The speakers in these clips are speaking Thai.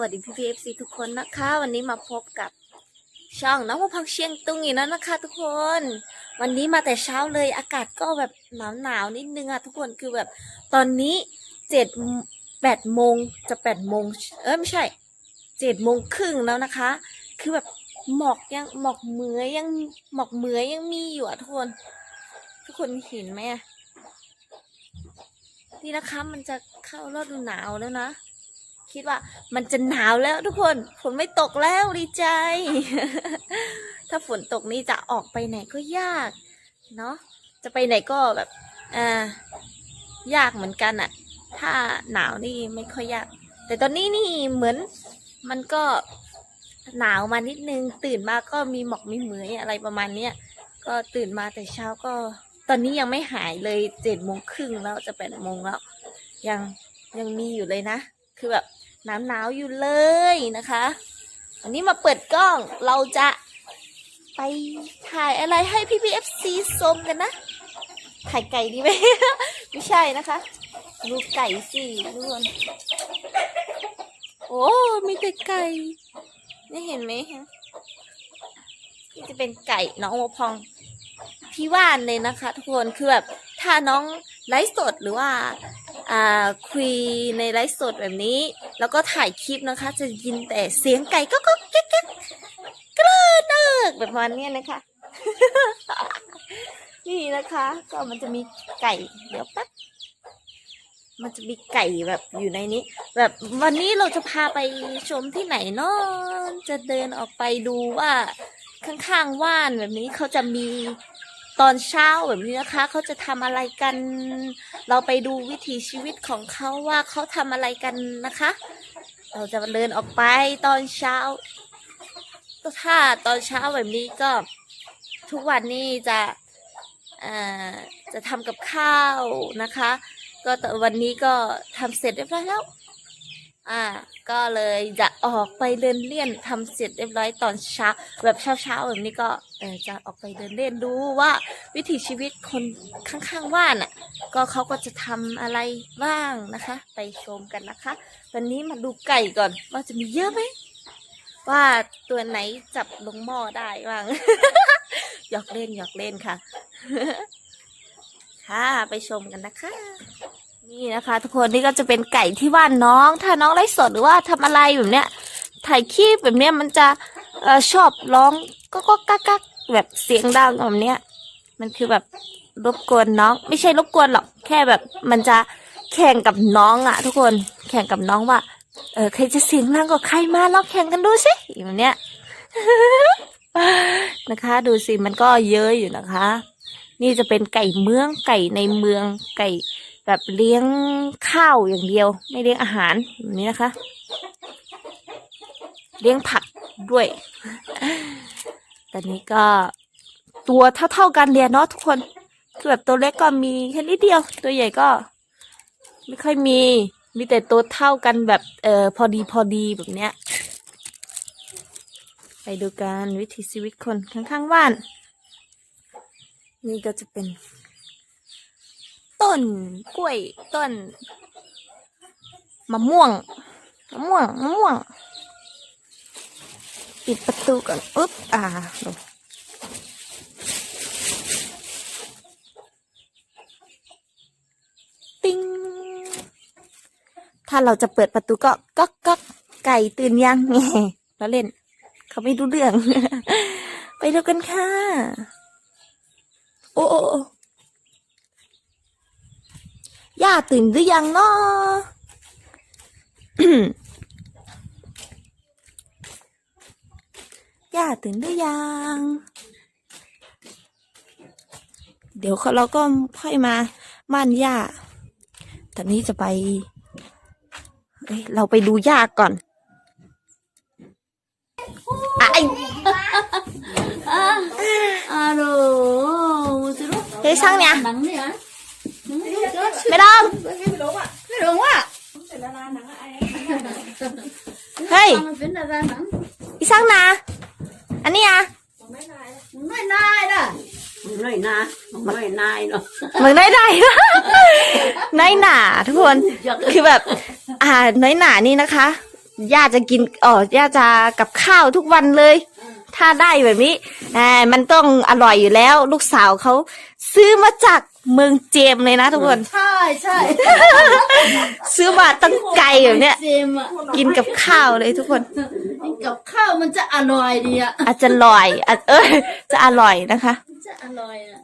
วัสดีพี่พีเอฟซีทุกคนนะคะ วันนี้มาพบกับช่องน้องมะพังเชียงตุงอีกแล้วนะคะ ทุกคน วันนี้มาแต่เช้าเลยอากาศก็แบบหนาวหนาวนิดนึงอะทุกคนคือแบบ ตอนนี้เจ็ดแปดโมงจะแปดโมงเออไม่ใช่เจ็ดโมงครึ่งแล้วนะคะ คือแบบหมอกยังหมอกเหมือยยังหมอกเหมือยยังมีอยู่อะทุกคน ทุกคนเห็นไหมนี่นะคะมันจะเข้าฤดูหนาวแล้วนะ คิดว่ามันจะหนาวแล้วทุกคนฝนไม่ตกแล้วดีใจ ถ้าฝนตกนี่จะออกไปไหนก็ยาก เนาะจะไปไหนก็แบบอ่ายากเหมือนกันอะถ้าหนาวนี่ไม่ค่อยยาก แต่ตอนนี้นี่เหมือนมันก็หนาวมานิดนึง ตื่นมาก็มีหมอกมีเหมือยอะไรประมาณเนี้ยก็ตื่นมาแต่เช้าก็ ตอนนี้ยังไม่หายเลยเจ็ดโมงครึ่งแล้วจะแปดโมงแล้ว ยังยังมีอยู่เลยนะ คือแบบหนาวหนาวๆอยู่เลยนะคะวันนี้มาเปิดกล้องเราจะไปถ่ายอะไรให้พี่พีเอฟซีชมกันนะถ่ายไก่ดีไหม ไม่ใช่นะคะ ดูไก่สิทุกคนโอ้ มีแต่ไก่ นี่เห็นไหมฮะนี่จะเป็นไก่น้องโอพองที่ว่านเลยนะคะ ทุกคน คือแบบ ถ้าน้องไลฟ์สดหรือว่า คุยในไลฟ์สดแบบนี้ แล้วก็ถ่ายคลิปนะคะ จะยินแต่เสียงไก่ก็ก็แก๊กแก๊กกระเดิกแบบประมาณเนี้นะคะ นี่นะคะ ก็มันจะมีไก่เดี๋ยวแป๊บมันจะมีไก่แบบอยู่ในนี้ แบบวันนี้เราจะพาไปชมที่ไหนเนาะจะเดินออกไปดูว่าข้างๆว่านแบบนี้เขาจะมี ตอนเช้าแบบนี้นะคะ เขาจะทำอะไรกัน เราไปดูวิถีชีวิตของเขาว่าเขาทำอะไรกันนะคะ เราจะเดินออกไปตอนเช้าถ้าตอนเช้าแบบนี้ก็ทุกวันนี้จะจะทำกับข้าวนะคะ ก็แต่วันนี้ก็ทำเสร็จเรียบร้อยแล้ว อ่า ก็เลยจะออกไปเดินเล่นทำเสร็จเรียบร้อยตอนเช้า แบบเช้าเช้าๆแบบนี้ก็เออจะออกไปเดินเล่นดูว่าวิถีชีวิตคนข้างๆว่านอะ ก็เขาก็จะทำอะไรบ้างนะคะ ไปชมกันนะคะ วันนี้มาดูไก่ก่อนว่าจะมีเยอะไหมว่าตัวไหนจับลงหม้อได้บ้างหยอกเล่นหยอกเล่นค่ะ ค่ะ ไปชมกันนะคะ นี่นะคะ ทุกคนนี่ก็จะเป็นไก่ที่ว่านน้อง ถ้าน้องไลฟ์สดหรือว่าทำอะไรแบบเนี้ย ถ่ายคลิปแบบเนี้ยมันจะเออชอบร้องก็ก็กักกักแบบเสียงดังแบบเนี้ย มันคือแบบรบกวนน้อง ไม่ใช่รบกวนหรอกแค่แบบ มันจะแข่งกับน้องอะทุกคนแข่งกับน้องว่า เออใครจะเสียงดังกว่าใครมาเราแข่งกันดูสิแบบเนี้ยนะคะ ดูสิมันก็เยอะอยู่นะคะ นี่จะเป็นไก่เมืองไก่ในเมืองไก่ แบบเลี้ยงข้าวอย่างเดียว ไม่เลี้ยงอาหารแบบนี้นะคะ เลี้ยงผักด้วย ตอนนี้ก็ตัวเท่าๆกันเรียเนาะทุกคนคือแบบตัวเล็กก็มีแค่นิดเดียว ตัวใหญ่ก็ ไม่ค่อยมี มีแต่ตัวเท่ากันแบบเออพอดีพอดีแบบเนี้ย ไปดูกันวิถีชีวิตคนข้างๆบ้าน นี่ก็จะเป็น ต้นกล้วยต้นมะม่วงมะม่วงมะม่วง ปิดประตูก่อนอุ๊บอ่าลงติ้งถ้าเราจะเปิดประตูก็ก๊อกก๊อกไก่ตื่นยังแงแล้วเล่น เขาไม่รู้เรื่อง ไปดูกันค่ะ โอ้โอ้ ย่าตื่นหรือยังเนาะย่าตื่นหรือยัง เดี๋ยวเราก็ค่อยมาม่านย่าตอนนี้จะไปเเราไปดูย่าก่อนไอ้อาโรเฮ้ยช่างเนี่ย ไม่ต้องไม่ลงว่ะเฮ้ยอีสังนาอันนี้อะไม่ะไม่นายนะไม่นายไม่นายเนาะมันได้ได้น้อยหนาทุกคนคือแบบ อ่าน้อยหนานี่นะคะย่าจะกินอ๋อย่าจะกับข้าวทุกวันเลย ถ้าได้แบบนี้อ่ามันต้องอร่อยอยู่แล้ว ลูกสาวเขาซื้อมาจาก เมืองเจมส์เลยนะทุกคน ใช่ใช่ซื้อมาตั้งไกลแบบเนี้ยเจมอะกินกับข้าวเลยทุกคน กับข้าวมันจะอร่อยดีอะอาจจะลอยอาจเออจะอร่อยนะคะ มันจะอร่อยอะ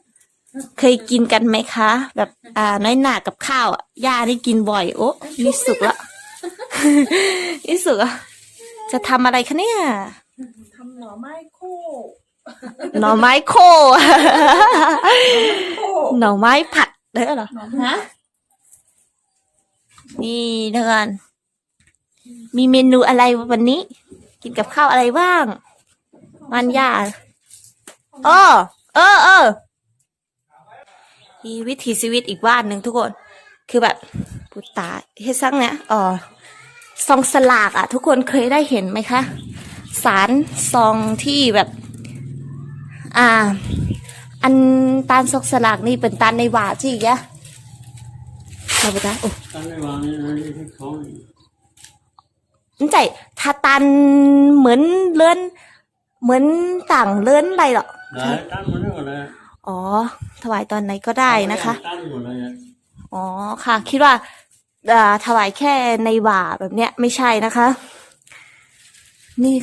เคยกินกันไหมคะ แบบอ่าน้อยหนากับข้าวอะย่านี่กินบ่อยโอ้นี่สุกละ นี่สุกอะจะทำอะไรคะเนี่ย ทำหน่อไม้คู่ หน่อไม้โคหน่อไม้ผัดเด้อเหรอฮะนี่เดือนมีเมนูอะไรวันนี้ กินกับข้าวอะไรบ้าง มันย่าเออเออเออมีวิถีชีวิตอีกบ้านหนึ่งทุกคน คือแบบปุตตาเฮ็ดซังเนี่ยอ๋อซองสลากอะทุกคนเคยได้เห็นไหมคะ สารซองที่แบบ อ่า อันตาลซองสลากนี่เป็นตาลในหวาจีกะเราไปได้โอ้ตั้งในวางนี่ที่เขานั่นใจถ้าตันเหมือนเลื่อนเหมือนต่างเลื่อนอะไรหรอกได้ตั้งหมดเลยอ๋อ ถวายตอนไหนก็ได้นะคะตั้งหมดเลยอ๋อค่ะ คิดว่าอ่าถวายแค่ในหว่าแบบเนี้ยไม่ใช่นะคะ นี่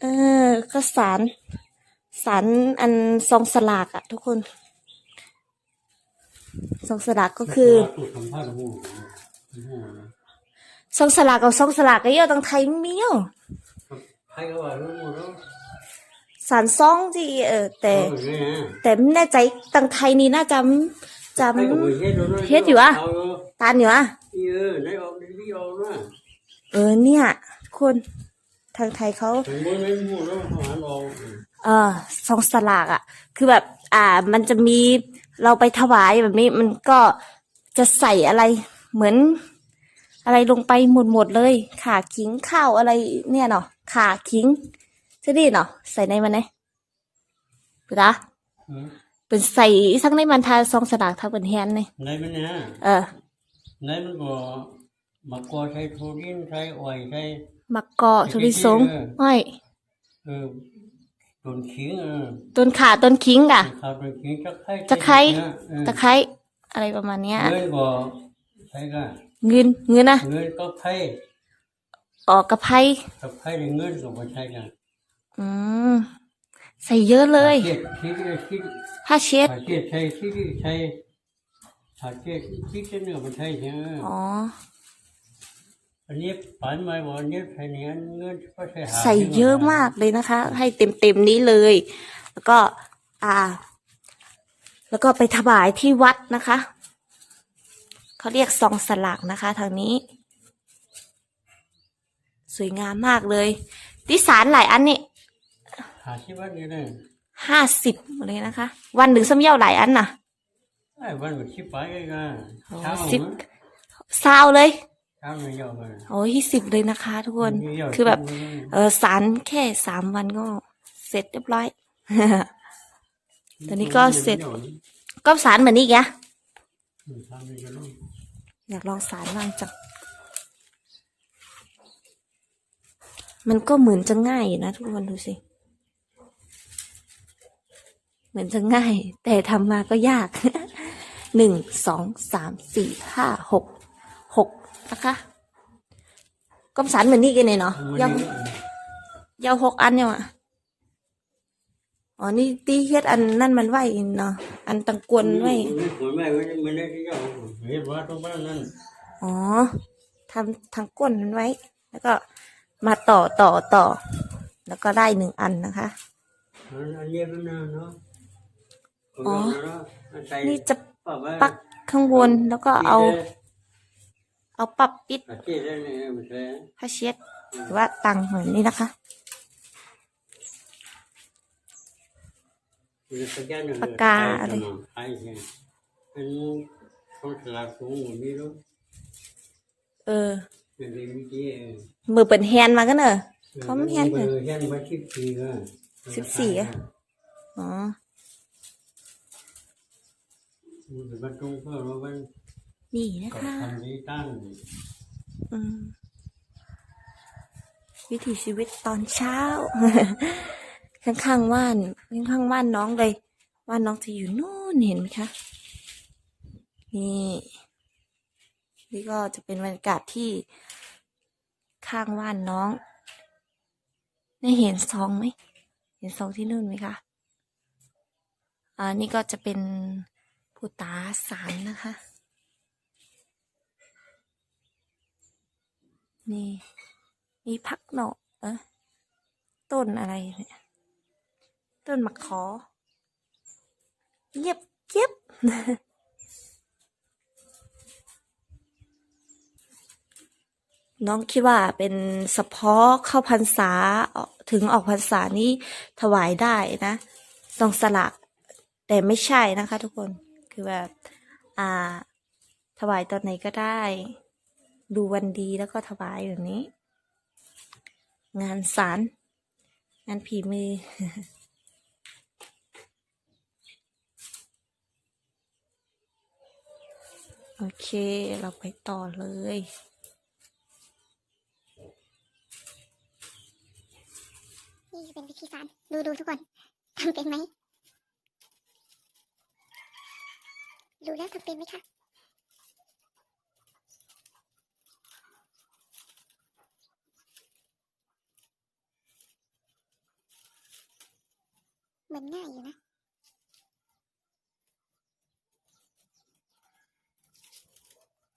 เออก็สาร สารอันซองสลากอะทุกคนซองสลากก็คือซองสลากกับซองสลากก็เยอะตังไทยมีอะใครก็ว่ารู้วสารซองที่เออแต่ แต่ไม่แน่ใจตังไทยนี่น่าจะจใครก็บ่เฮ็ดแล้วนะำเฮ็ดอยู่อะตานอเออได้ออกได้ออกนะเออเนี่ยทุกคนทางไทยเขา ถึงบ่ได้หมดแล้วทหารออกเออซองสลากอะ่ะ คือแบบ อ่า มันจะมีเราไปถวายแบบนี้ มันก็จะใส่อะไรเหมือน อะไรลงไปหมดหมดๆเลยข่าขิงข้าวอะไรเนี่ยเนาะข่าขิงจะดีเนาะใส่ในมันไหนปะเออเป็นใส่สักในมันทาซองสลากทาเป็นแฮนเลยในมันเนี่ยเออในมันก็มากอใช้ทุเรียนใช้อ้อยใช้มักเกาะทุริสงเอออ้อยเออ ต้นขิงเออต้นข่าต้นขิงกะข้าวต้นขิงจะไคร้จะไคร้เออตะไคร้อะไรประมาณเนี้ยเงินก็ใช้กันเงินเงินนะเงินก็ไพ่ออกกระไพรกับไพ่ในเงินก็มาใช้กันอืมใส่เยอะเลยเจ็ดที่ที่ผ้าเช็ดหาเจ็ดใช้ที่ใช้หาเจ็ดที่เจ็ดเนี่ยมันใช้ใช่ไหมอ๋อ อันนี้ปันมาบอกอันนี้ใช้เงินเงินก็ใช้หาใส่เยอะมากเลยนะคะ ให้เต็มเต็มๆนี้เลย แล้วก็อ่า แล้วก็ไปถวายที่วัดนะคะเขาเรียกซองสลากนะคะ ทางนี้ สวยงามมากเลยที่สารหลายอันนี่หาที่วัดนี่เลยห้าสิบเลยนะคะ วันหนึ่งซ้ำเย่าหลายอันน่ะไอ้วันมันชิบไปกันอ๋อเช้าสิบซาวเลยเช้ามันยาวกัน โอ้ยี่สิบเลยนะคะ ทุกคน คือแบบ เออสารแค่สามวันก็เสร็จเรียบร้อย ตอนนี้ก็เสร็จ ก็สารเหมือนนี้แกอยากลองสารบ้างจังมันก็เหมือนจะง่ายอยู่นะ ทุกคนดูสิ เหมือนจะง่าย แต่ทำมาก็ยากหนึ่งสองสามสี่ห้าหกหก นะคะก็สารเหมือนนี้กันเลยเนาะยาวยาวหกอันเนี่ยอะอ๋อนี่ตีเฮ็ดอันนั่นมันไหวเนาะอันตังกวนไว้ไม่ควรไม่ไม่ไม่ได้ที่เจ้าเห็นว่าตรงบ้านนั้นอ๋อทำทางก้นมันไว้ แล้วก็มาต่อต่อต่อ แล้วก็ได้หนึ่งอันนะคะอันนี้มันเนาะอ๋อนี่นี่จะปักข้างบนแล้วก็เอา เอาปับปิดเจ๊ได้เนี่ยมันใช่ผ้าเช็ดหรือว่าตังเหมือนนี้นะคะ ปากกาอะไรใช่ใช่เป็นคนฉลาดสูงกว่านี้รู้เออเป็นเรื่องวิธีเออมือเป็นแฮนด์มากันเนอะเขาไม่เห็นเลยออเห็นมาสิบสี่ก็สิบสี่อะอ๋อมันเป็นบรรทุกเพื่อว่ามัน นี่นะกับคะทำนี้ตั้งอืมวิถีชีวิตตอนเช้า ข้างๆว่านข้างๆว่านน้องเลยว่านน้องจะอยู่นู่นเห็นไหมคะนี่นี่ก็จะเป็นบรรยากาศที่ข้างว่านน้องได้เห็นซองไหมเห็นซองที่นู่นไหมคะอ่านี่ก็จะเป็นผู้ตาสารนะคะ นี่ มีพักหนอเอะต้นอะไรเนี่ยต้นมะขอเงียบเก็บน้องคิดว่าเป็นเฉพาะเข้าพรรษาถึงออกพรรษานี้ถวายได้นะซองสละแต่ไม่ใช่นะคะทุกคนคือแบบ อ่า ถวายตอนไหนก็ได้ ดูวันดีแล้วก็ถวายแบบนี้ งานสารงานผีมือ โอเคเราไปต่อเลยนี่เป็นวิธีการดูดูทุกคนทำเป็นไหมดูแล้วทำเป็นไหมคะ เหมือนง่ายอยู่นะ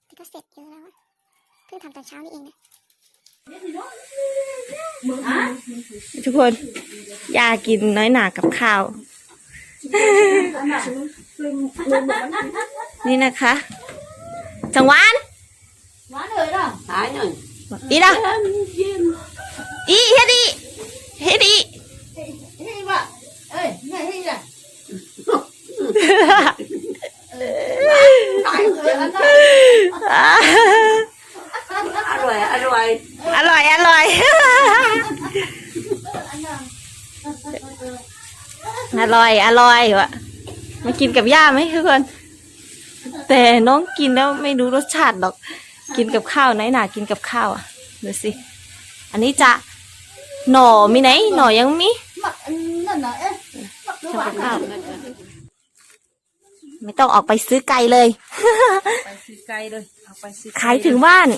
แต่ก็เสร็จเยอะแล้วอะเพิ่งทำตอนเช้านี่เองนะ ทุกคนอยากกินน้อยหนากับข้าว นี่นะคะจังหวานหวานเลยเนาะ Thái rồi. อีละอีเฮ็ดอีเฮ็ดอี เฮ้ยว่ะเอ้ยไงเฮ้ยอะตายเลยอันนั้น Ăn rồi, ăn rồi. อร่อยอร่อย อันนั้น อ ร่อย อร่อยวะมากินกับย่าไหมทุกคน แต่น้องกินแล้วไม่รู้รสชาติหรอก กินกับข้าวไหนหนากินกับข้าวอะดูสิ อันนี้จะหน่อมีไหน หน่อยังมีหมักอันนั่นน่ะเอ๊ะหมักด้วยหวานข้าวไม่ต้องออกไปซื้อไก่เลย ไปซื้อไก่เลยเอาไปซื้อไก่ขายถึงบ้าน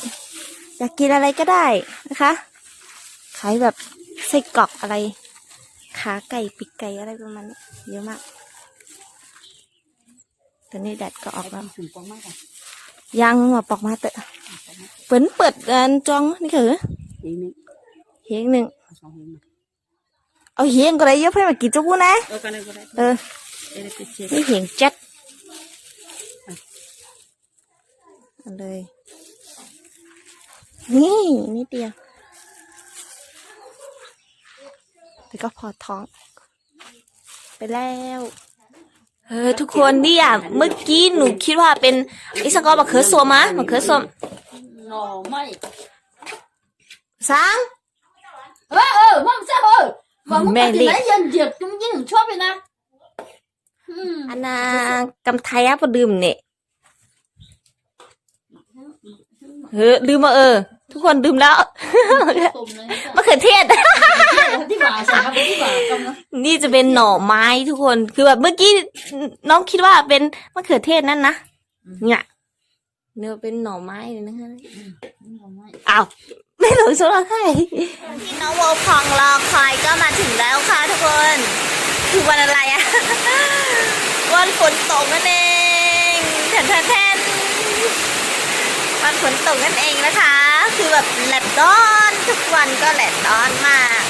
อยากกินอะไรก็ได้นะคะ ขายแบบไส้กรอกอะไร ขาไก่ปีกไก่อะไรประมาณนี้เยอะมากตอนนี้แดดก็ออกแล้ว Chừng con mắt à? ยังมาปอกมาเตอะเปิดเปิดอันจองนี่คือ Đi miếng. เฮียงหนึ่ง Có sao hiếm mà. เอาเฮียงก็ได้เยอะเพื่อมากินจุกูนะ Ơ, con đây, con đây. เออ Đây là cái chết. นี่เฮียงจัดเอาเลยนี่นิดเดียว แต่ก็พอท้อง ไปแล้วเออทุกคนเนี่ยเมื่อกี้หนูคิดว่าเป็นไอ้สกอร์มะเขือส้มมะมะเขือส้มหน่อไม่สามเออเออมึงซะเออบอกมึงแม่ไปเรีที่ยกไหนยันเดียกจุ้งยิ่งชอบเลยนะอืมอันนากำไทยอะพอดื่มเนี่ยเฮ้ยลืมมาเออ ทุกคนดื่มแล้วตุ่มเลยมะเขือเทศ ที่บ่าใส่ครับที่บ่ากำนะนี่จะเป็นหน่อไม้ทุกคน คือแบบเมื่อกี้น้องคิดว่าเป็นมะเขือเทศนั่นนะ เนี่ยเนื้อเป็นหน่อไม้เลยนะคะอ้าวไม่หลงโซล่าให้ที่น้องโวพองรอคอยก็มาถึงแล้วค่ะทุกคน คือวันอะไรอะวันฝนตกนั่นเองแทนแทนแทนวันฝนตกนั่นเองนะคะ คือแบบแหลดร้อนทุกวันก็แหลดร้อนมาก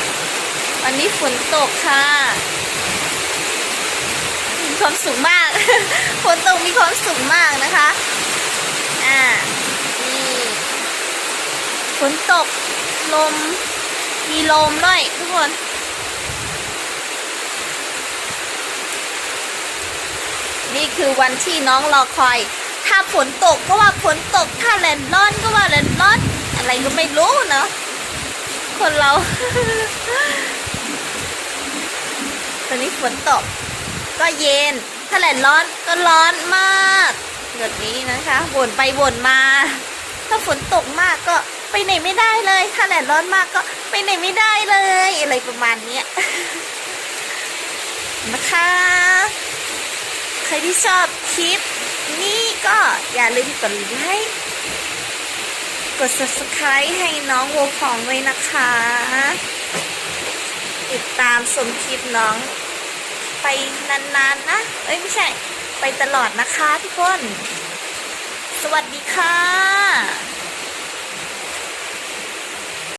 วันนี้ฝนตกค่ะ มีความสุขมาก ฝนตกมีความสุขมากนะคะ อ่า นี่ ฝนตก ลม มีลมด้วยทุกคนนี่คือวันที่น้องรอคอย ถ้าฝนตกก็ว่าฝนตก ถ้าแลนร้อนก็ว่าแลนร้อน อะไรก็ไม่รู้เนาะ คนเรา ตอนนี้ฝนตก ก็เย็น ถ้าแดดร้อนก็ร้อนมากแบบนี้นะคะบ่นไปบ่นมา ถ้าฝนตกมากก็ไปไหนไม่ได้เลย ถ้าแดดร้อนมากก็ไปไหนไม่ได้เลย อะไรประมาณเนี้ยนะคะ ใครที่ชอบคลิปนี้ก็อย่าลืมกดไลค์กด subscribe ให้น้องวัวพองไว้นะคะ ติดตามชมคลิปน้อง ไปนานๆนะเอ้ยไม่ใช่ ไปตลอดนะคะทุกคน สวัสดีค่ะ